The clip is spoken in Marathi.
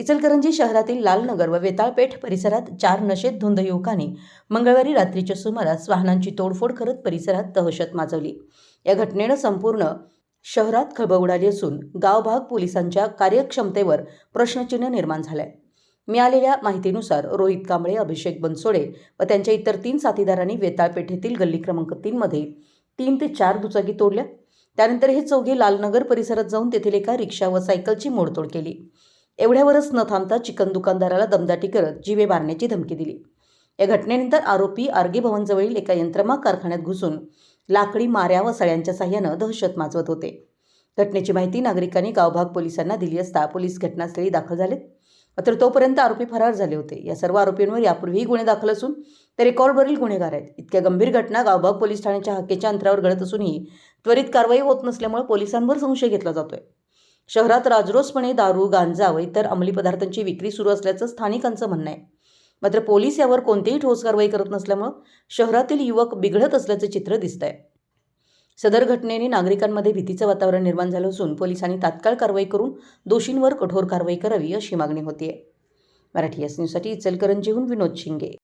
इचलकरंजी शहरातील लालनगर व वेताळपेठ परिसरात चार नशेत धुंद युवकांनी मंगळवारी रात्रीच्या सुमारास वाहनांची तोडफोड करत परिसरात दहशत माजवली. या घटनेनं संपूर्ण शहरात खळबळ उडाली असून गावभाग पोलिसांच्या कार्यक्षमतेवर प्रश्नचिन्ह निर्माण झालंय. मिळालेल्या माहितीनुसार रोहित कांबळे अभिषेक बनसोडे व त्यांच्या इतर तीन साथीदारांनी वेताळपेठेतील गल्ली क्रमांक तीनमध्ये तीन ते चार दुचाकी तोडल्या. त्यानंतर हे चौघे लालनगर परिसरात जाऊन तेथील एका रिक्षा व सायकलची मोडतोड केली. एवढ्यावरच न थांबता चिकन दुकानदाराला दमदाटी करत जीवे मारण्याची धमकी दिली. या घटनेनंतर आरोपी आर्गे भवनजवळील एका यंत्रमाग कारखान्यात घुसून लाकडी माऱ्या व सळ्यांच्या साह्यानं दहशत माजवत होते. घटनेची माहिती नागरिकांनी गावभाग पोलिसांना दिली असता पोलीस घटनास्थळी दाखल झालेत. मात्र तोपर्यंत आरोपी फरार झाले होते. या सर्व आरोपींवर यापूर्वीही गुन्हे दाखल असून ते रेकॉर्डवरील गुन्हेगार आहेत. इतक्या गंभीर घटना गावभाग पोलीस ठाण्याच्या हक्केच्या अंतरावर घडत असूनही त्वरित कारवाई होत नसल्यामुळे पोलिसांवर संशय घेतला जातोय. शहरात राजरोसपणे दारू गांजा व इतर अंमली पदार्थांची विक्री सुरू असल्याचं स्थानिकांचं म्हणणं आहे. मात्र पोलीस यावर कोणतीही ठोस कारवाई करत नसल्यामुळं शहरातील युवक बिघडत असल्याचं चित्र दिसत आहे सदर घटनेने नागरिकांमध्ये भीतीचं वातावरण निर्माण झालं असून पोलिसांनी तात्काळ कारवाई करून दोषींवर कठोर कारवाई करावी अशी मागणी होती आहे मराठी एस न्यूजसाठी इचलकरंजीहून विनोद शिंगे.